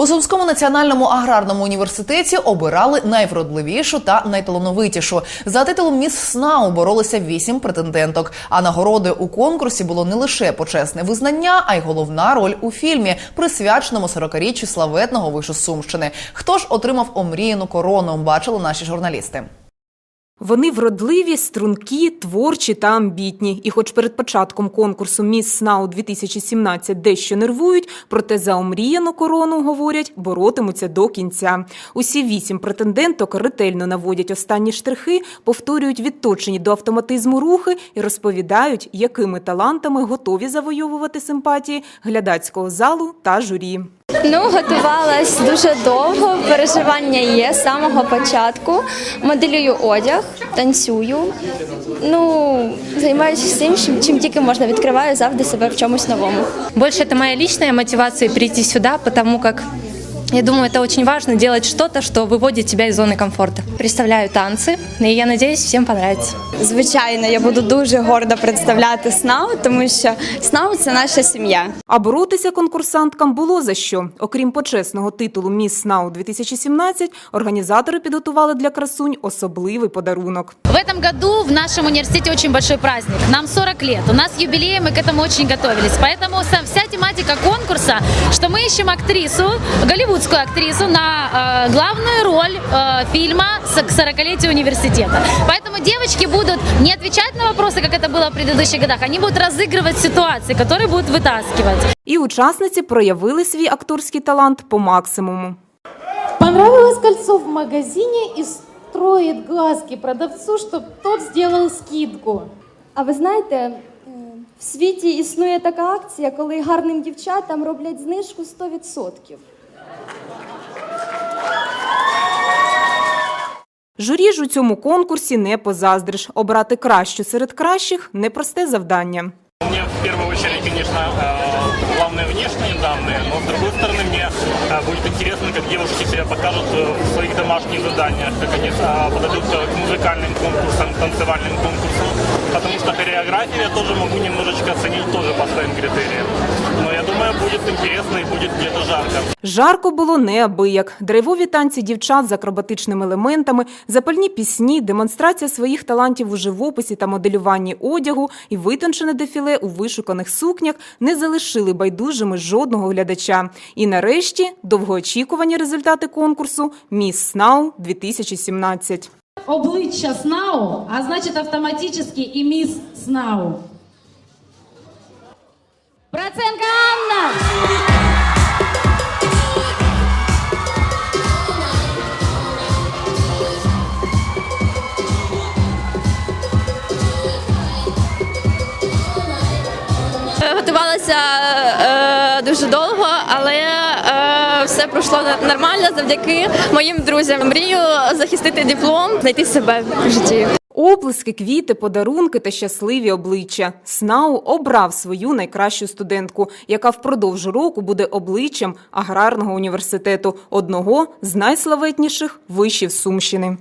У Сумському національному аграрному університеті обирали найвродливішу та найталановитішу. За титулом міс СНАУ боролися вісім претенденток. А нагороди у конкурсі було не лише почесне визнання, а й головна роль у фільмі, присвяченому 40-річчю славетного вишу Сумщини. Хто ж отримав омріяну корону? Бачили наші журналісти. Вони вродливі, стрункі, творчі та амбітні. І хоч перед початком конкурсу «Міс СНАУ 2017 дещо нервують, проте за омріяну корону, говорять, боротимуться до кінця. Усі вісім претенденток ретельно наводять останні штрихи, повторюють відточені до автоматизму рухи і розповідають, якими талантами готові завойовувати симпатії глядацького залу та журі. Ну, готувалась дуже довго. Переживання є з самого початку. Моделюю одяг, танцюю. Ну, займаюся всім, чим, чим тільки можна. Відкриваю завжди себе в чомусь новому. Больше це моя лічна мотивація прийти сюди, тому як. как я думаю, это очень важно делать что-то, что выводит тебя из зоны комфорта. Представляю танцы, и я надеюсь, всем понравится. Звичайно, я буду дуже гордо представляти СНАУ, тому що СНАУ – це наша сім'я. А боротися конкурсанткам було за що. Окрім почесного титулу «Міс СНАУ 2017», організатори підготували для красунь особливий подарунок. В этом году в нашем университете очень большой праздник. Нам 40 лет. У нас юбилей, мы к этому очень готовились. Поэтому вся- вся тематика конкурса, что мы ищем актрису, голливудскую актрису на э, главную роль э, фильма с- к 40-летию университета. Поэтому девочки будут не отвечать на вопросы, как это было в предыдущих годах, они будут разыгрывать ситуации, которые будут вытаскивать. І учасниці проявили свій акторський талант по максимуму. Понравилось кольцо в магазине и строит глазки продавцу, чтобы тот сделал скидку. А ви знаєте, е, в світі існує така акція, коли гарним дівчатам роблять знижку 100%. Журі ж у цьому конкурсі не позаздриш. Обрати кращу серед кращих непросте завдання. Мне в первую очередь, конечно, э, главное внешние данные, но с другой стороны мне э, будет интересно, как девушки себя покажут э, в своих домашних заданиях, как они э, подойдут к музыкальным конкурсам, танцевальным конкурсам, потому что хореографию я тоже могу немножечко оценить тоже по своим критериям. Но я думаю, будет интересно и будет где-то жарко. Жарко було неабияк. Драйвові танці дівчат з акробатичними елементами, запальні пісні, демонстрація своїх талантів у живописі та моделюванні одягу і витончене дефіле у вишуканих сукнях не залишили байдужими жодного глядача. І нарешті довгоочікувані результати конкурсу «Міс СНАУ 2017». Обличчя СНАУ, а значит автоматически и мисс СНАУ. Проценко Анна! Готувалася е, дуже довго, але е, все пройшло нормально завдяки моїм друзям. Мрію захистити диплом, знайти себе в житті. Оплески, квіти, подарунки та щасливі обличчя. СНАУ обрав свою найкращу студентку, яка впродовж року буде обличчям аграрного університету, одного з найславетніших вишів Сумщини.